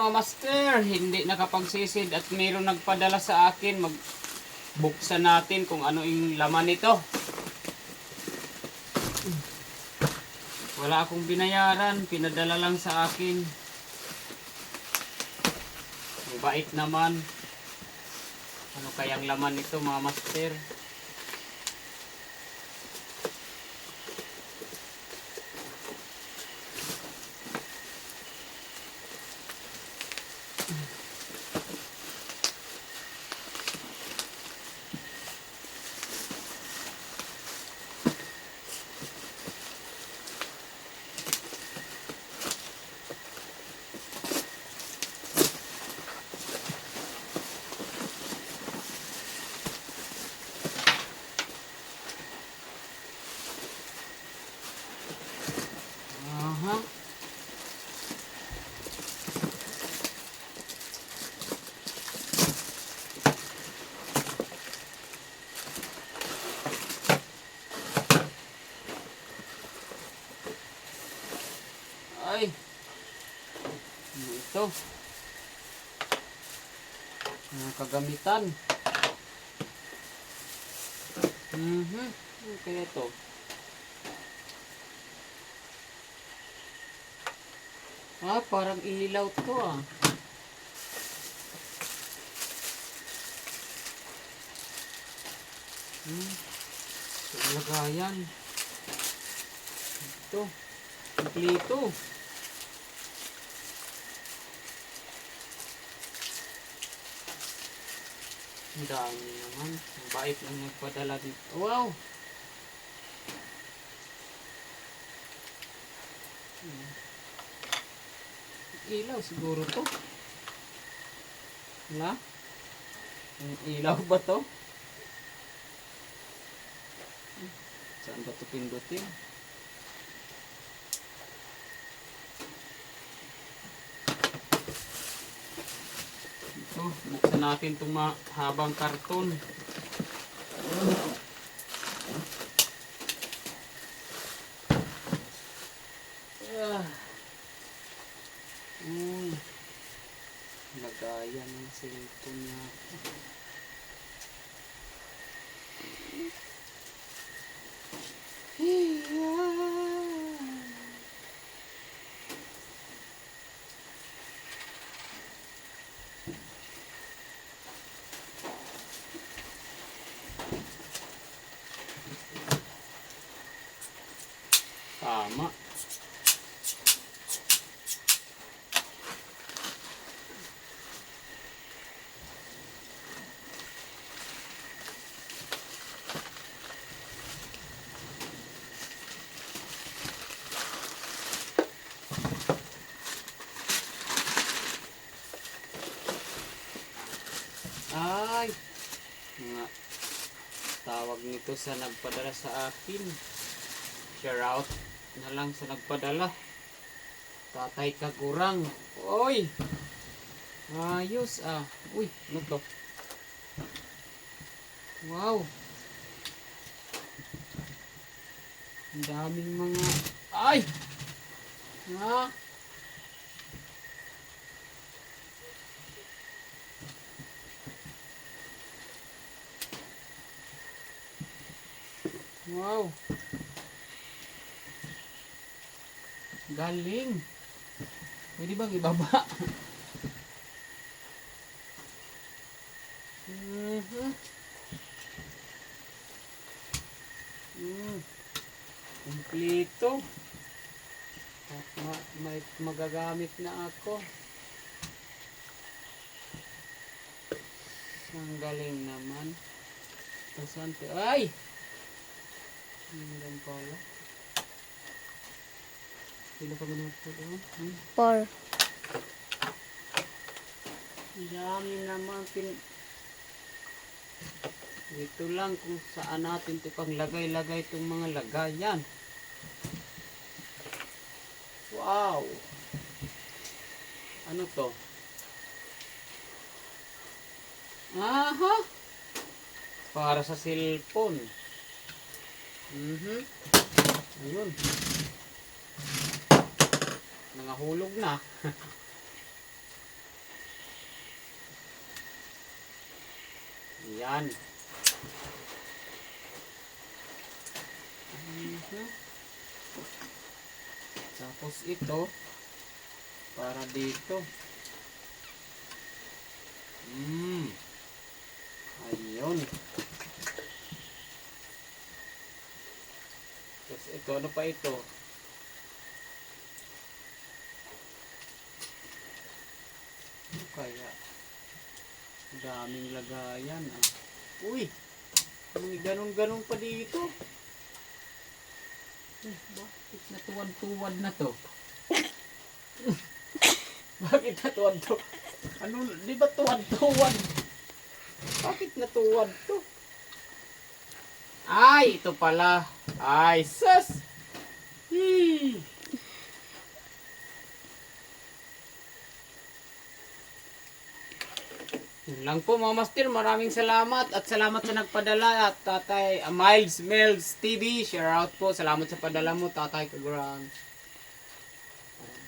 mga master, hindi nakapagsisid at mayroong nagpadala sa akin. Magbuksan natin kung ano yung laman nito. Wala akong binayaran, pinadala lang sa akin. Ang bait naman. Ano kayang laman nito mga master? Aha. Ay. Ito? Mga kagamitan. Mhm. Ano kaya ito? Ah, parang ilaw to ah. Hmm. Lagayan. Ito. Kompleto. Ang dami naman. Ang bait lang nagpadala dito. Wow! Hmm. Ilaw siguro to. Wala? Ilaw ba to? Hmm. Saan ba to pindutin? Ito, buksan natin itong mahabang karton. Ah. Mm. Lagayan ng cellphone niya. Tama. Ay, nga tawag nito sa nagpadala sa akin. Share out na lang sa nagpadala. Tatay Kagurang. Oy! Ayos ah. Uy, ano to? Wow! Ang daming mga... Ay! Ha? Wow! Galing! Pwede bang ibaba? Mhm. Mm. Kompleto. At ma magagamit na ako. Ang galing naman. Saan to? Ay! Hanggang pala. Sila kami na po doon. Hmm? Four. Dami naman pin... Dito lang kung saan natin ito pang lagay-lagay itong mga lagayan. Wow! Ano to? Aha! Para sa cellphone. Mhm. Ayun. Nangahulog na. Yan. Uh -huh. Tapos ito para dito. Mm. Ayun. Tapos ito, ano pa ito? Kaya? Daming lagayan ah. Uy! May ganun-ganun pa dito. Eh, bakit natuwad-tuwad na to? bakit natuwad to? Ano, di ba tuwad-tuwad? Bakit natuwad to? Ay, ito pala. Ay, sus! Hmm. Yun lang po mga master, maraming salamat at salamat sa nagpadala. At tatay uh, Miles Mel's TV, share out po, salamat sa padala mo tatay Kagrang.